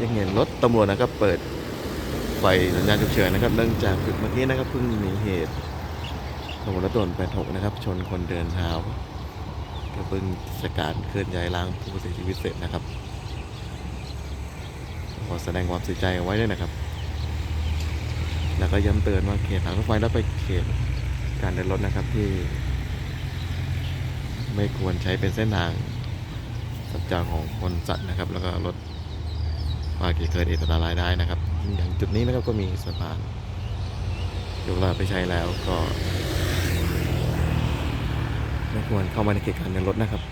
ยังเห็นรถตำรวจนะครับ เปิดไฟสัญญาณฉุกเฉินนะครับ เนื่องจากเมื่อกี้นะครับเพิ่งมีเหตุตำรวจรถด่วน86นะครับ ชนคนเดินเท้าก็เพิ่งสการเคลื่อนย้ายร่างผู้เสียชีวิตเสร็จนะครับขอแสดงความเสียใจไว้ด้วยนะครับ แล้วก็ย้ำเตือนว่าเขตทางรถไฟแล้วไปเขตการเดินรถนะครับที่ ไม่ควรใช้เป็นเส้นทาง สัจจรของคนสัตว์นะครับ แล้วก็รถว่าเกิดเหตุอันตรายได้นะครับ อย่างจุดนี้นะครับก็มีสะพานยกเลิกไปใช้แล้วก็ไม่ควรเข้ามาในเขตการเดินรถนะครับ